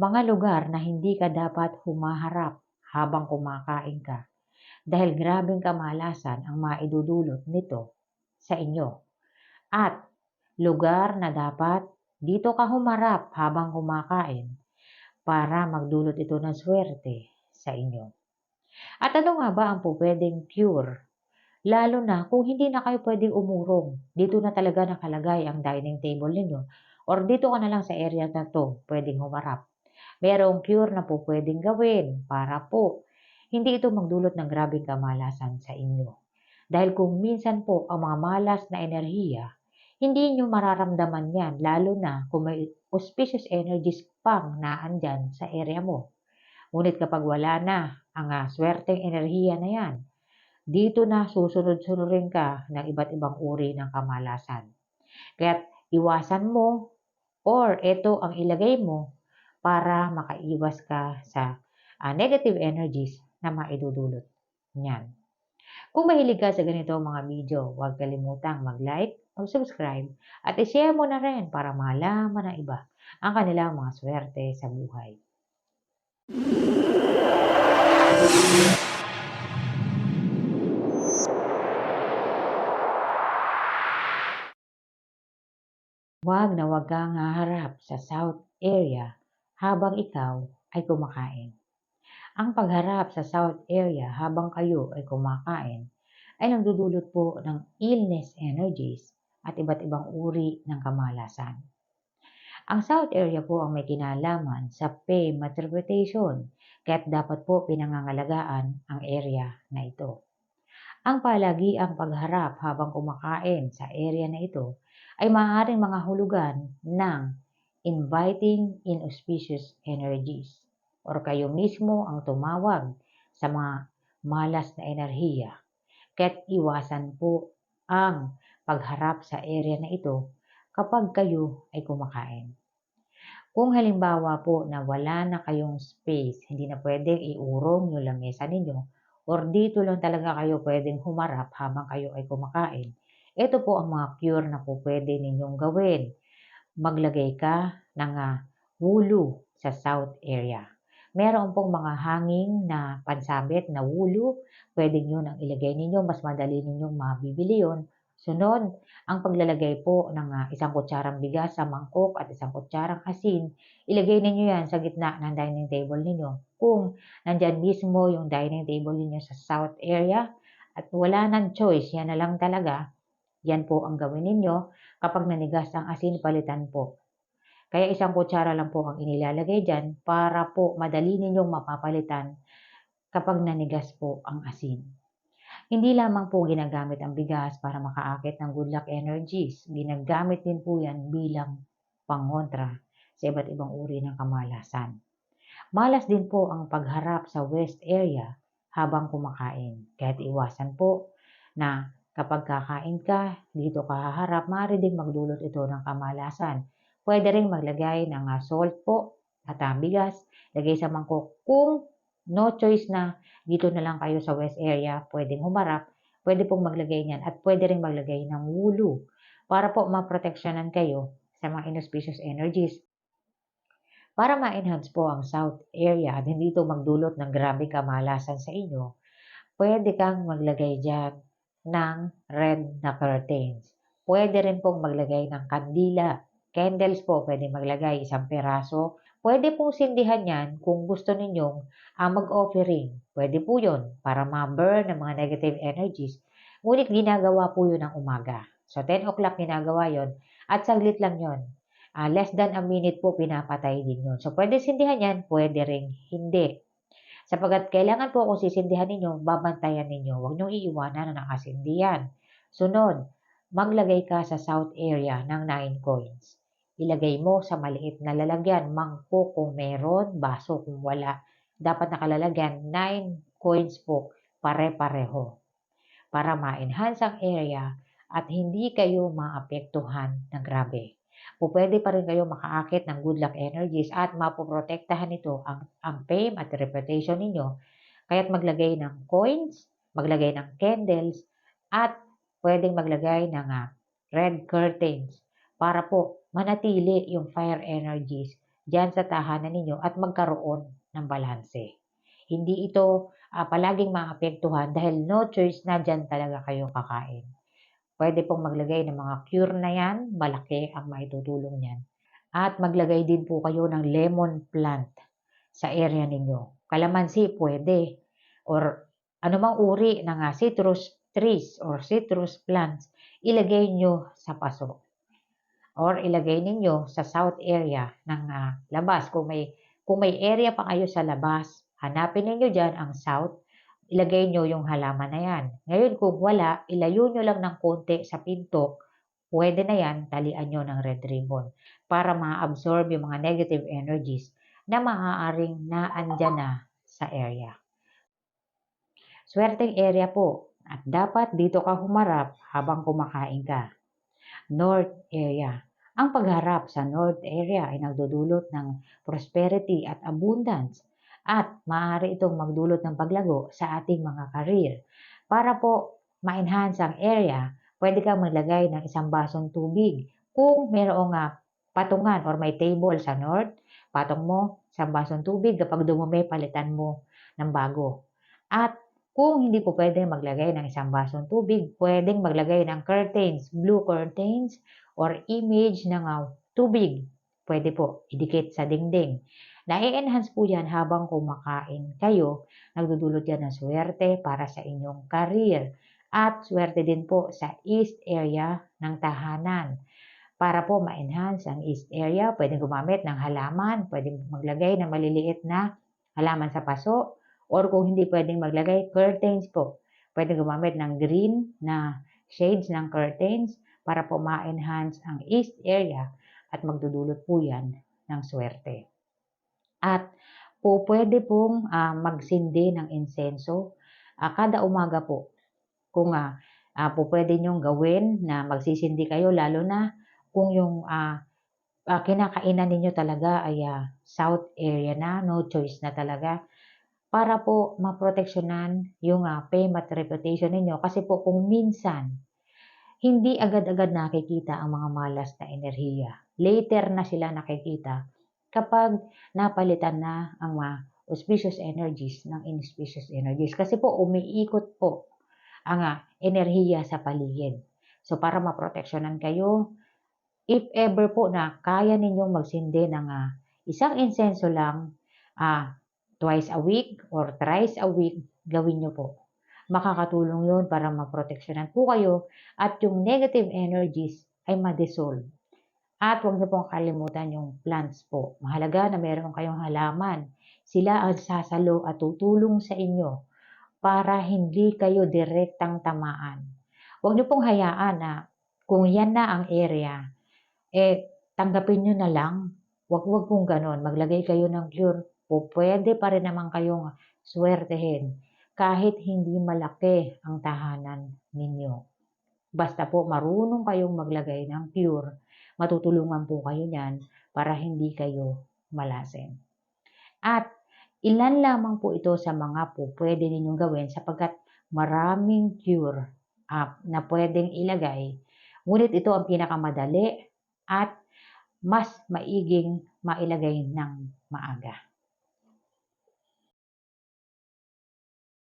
Mga lugar na hindi ka dapat humaharap habang kumakain ka dahil grabeng kamalasan ang maidudulot nito sa inyo. At lugar na dapat dito ka humarap habang kumakain para magdulot ito ng swerte sa inyo. At ano nga ba ang pwedeng cure? Lalo na kung hindi na kayo pwedeng umurong, dito na talaga nakalagay ang dining table ninyo or dito ka na lang sa area na to pwedeng humarap. Merong cure na po pwedeng gawin para po hindi ito magdulot ng grabing kamalasan sa inyo. Dahil kung minsan po ang mga malas na enerhiya, hindi nyo mararamdaman yan, lalo na kung may auspicious energies pang naandyan sa area mo. Ngunit kapag wala na ang uh, swerteng enerhiya na yan, dito na susunod-sunodin ka ng iba't ibang uri ng kamalasan. Kaya iwasan mo or ito ang ilagay mo para makaiwas ka sa uh, negative energies na maidudulot niyan. Kung mahilig ka sa ganito mga video, huwag kalimutang mag-like, mag-subscribe, at i-share mo na rin para malaman ng iba ang kanilang mga swerte sa buhay. Huwag na huwag kang haharap sa south area habang ikaw ay kumakain. Ang pagharap sa south area habang kayo ay kumakain ay nagdudulot po ng illness energies at iba't ibang uri ng kamalasan. Ang south area po ang may kinalaman sa fame at reputation, kaya't dapat po pinangangalagaan ang area na ito. Ang palagi ang pagharap habang kumakain sa area na ito ay maaaring mga hulugan ng inviting inauspicious energies or kayo mismo ang tumawag sa mga malas na enerhiya. Kaya't iwasan po ang pagharap sa area na ito kapag kayo ay kumakain. Kung halimbawa po na wala na kayong space, hindi na pwedeng iurong yung lamesa ninyo, or dito lang talaga kayo pwedeng humarap habang kayo ay kumakain, ito po ang mga cure na po pwede ninyong gawin. Maglagay ka ng uh, wulu sa south area. Meron pong mga hanging na pansabit na wulu. Pwede nyo nang ilagay ninyo. Mas madali ninyong mabibili yon. Sunod, ang paglalagay po ng uh, isang kutsarang bigas sa mangkok at isang kutsarang asin. Ilagay ninyo yan sa gitna ng dining table ninyo. Kung nandyan mismo yung dining table ninyo sa south area at wala nang choice, yan na lang talaga, yan po ang gawin ninyo. Kapag nanigas ang asin, palitan po kaya isang kutsara lang po ang inilalagay dyan para po madali ninyong mapapalitan kapag nanigas po ang asin. Hindi lamang po ginagamit ang bigas para makaakit ng good luck energies. Ginagamit din po yan bilang pangontra sa iba't ibang uri ng kamalasan. Malas din po ang pagharap sa west area habang kumakain. Kahit iwasan po na kapag kakain ka, dito ka haharap, maaari din magdulot ito ng kamalasan Pwede rin maglagay ng uh, salt po at uh, bigas. Lagay sa mangkok. Kung no choice na dito na lang kayo sa west area, pwedeng humarap. Pwede pong maglagay niyan at pwede rin maglagay ng wulu para po maproteksyonan kayo sa mga inauspicious energies. Para ma-enhance po ang south area at hindi ito magdulot ng grabe kamalasan sa inyo, pwede kang maglagay dyan ng red na curtains. Pwede rin pong maglagay ng kandila Candles po, pwede maglagay isang peraso. Pwede pong sindihan yan kung gusto ninyong uh, mag-offering. Pwede po yun para ma-burn ng mga negative energies. Ngunit ginagawa po yun ng umaga. So 10 o'clock ginagawa yon at saglit lang yon. Uh, ah, less than a minute po pinapatay din yun. So pwede sindihan yan, pwede ring hindi. Sapagat kailangan po kung sisindihan ninyo, babantayan ninyo. Huwag nyo iiwanan na nakasindihan. Sunod, maglagay ka sa south area ng 9 coins ilagay mo sa maliit na lalagyan, mangkok kung meron, baso kung wala. Dapat nakalalagyan 9 coins po, pare-pareho. Para ma-enhance ang area at hindi kayo maapektuhan ng grabe. O pwede pa rin kayo makaakit ng good luck energies at mapoprotektahan nito ang, ang fame at reputation ninyo. Kaya't maglagay ng coins, maglagay ng candles, at pwedeng maglagay ng uh, red curtains para po manatili yung fire energies diyan sa tahanan ninyo at magkaroon ng balanse. Hindi ito ah, palaging maapektuhan dahil no choice na diyan talaga kayo kakain. Pwede pong maglagay ng mga cure na yan, malaki ang maitutulong niyan. At maglagay din po kayo ng lemon plant sa area ninyo. Kalamansi pwede or anumang uri ng ah, citrus trees or citrus plants, ilagay nyo sa paso. Or ilagay ninyo sa south area ng ah, labas. Kung may, kung may area pa kayo sa labas, hanapin ninyo dyan ang south, ilagay nyo yung halaman na yan. Ngayon kung wala, ilayo nyo lang ng konti sa pinto, pwede na yan, talian nyo ng red ribbon para ma-absorb yung mga negative energies na maaaring naandyan na sa area. Swerteng area po at dapat dito ka humarap habang kumakain ka. North area. Ang pagharap sa North area ay nagdudulot ng prosperity at abundance at maaari itong magdulot ng paglago sa ating mga career. Para po ma-enhance ang area, pwede kang maglagay ng isang basong tubig. Kung mayroong uh, patungan or may table sa north, patong mo sa basong tubig. Kapag dumumi, palitan mo ng bago. At kung hindi po pwede maglagay ng isang basong tubig, pwedeng maglagay ng curtains, blue curtains, or image ng uh, tubig. Pwede po, idikit sa dingding. Na-enhance po yan habang kumakain kayo. Nagdudulot yan ng swerte para sa inyong career. At swerte din po sa east area ng tahanan. Para po ma-enhance ang east area, pwedeng gumamit ng halaman, pwedeng maglagay ng maliliit na halaman sa paso, Or kung hindi pwedeng maglagay, curtains po. Pwede gumamit ng green na shades ng curtains para po ma-enhance ang east area at magdudulot po yan ng swerte. At po pwede pong uh, magsindi ng insenso uh, kada umaga po. Kung uh, uh, po pwede nyong gawin na magsisindi kayo lalo na kung yung uh, uh, kinakainan ninyo talaga ay uh, south area na, no choice na talaga para po maproteksyonan yung uh, fame at reputation ninyo. Kasi po kung minsan, hindi agad-agad nakikita ang mga malas na enerhiya. Later na sila nakikita kapag napalitan na ang mga auspicious energies ng inauspicious energies. Kasi po umiikot po ang uh, enerhiya sa paligid. So para maproteksyonan kayo, if ever po na kaya ninyong magsindi ng uh, isang insenso lang, uh, twice a week or thrice a week, gawin nyo po. Makakatulong yun para maproteksyonan po kayo at yung negative energies ay ma-dissolve. At huwag niyo pong kalimutan yung plants po. Mahalaga na meron kayong halaman. Sila ang sasalo at tutulong sa inyo para hindi kayo direktang tamaan. Huwag niyo pong hayaan na kung yan na ang area, eh tanggapin niyo na lang. Huwag huwag pong ganon. Maglagay kayo ng cure o pwede pa rin naman kayong swertehin kahit hindi malaki ang tahanan ninyo. Basta po marunong kayong maglagay ng pure, matutulungan po kayo niyan para hindi kayo malasin. At ilan lamang po ito sa mga po pwede ninyong gawin sapagkat maraming cure uh, na pwedeng ilagay. Ngunit ito ang pinakamadali at mas maiging mailagay ng maaga.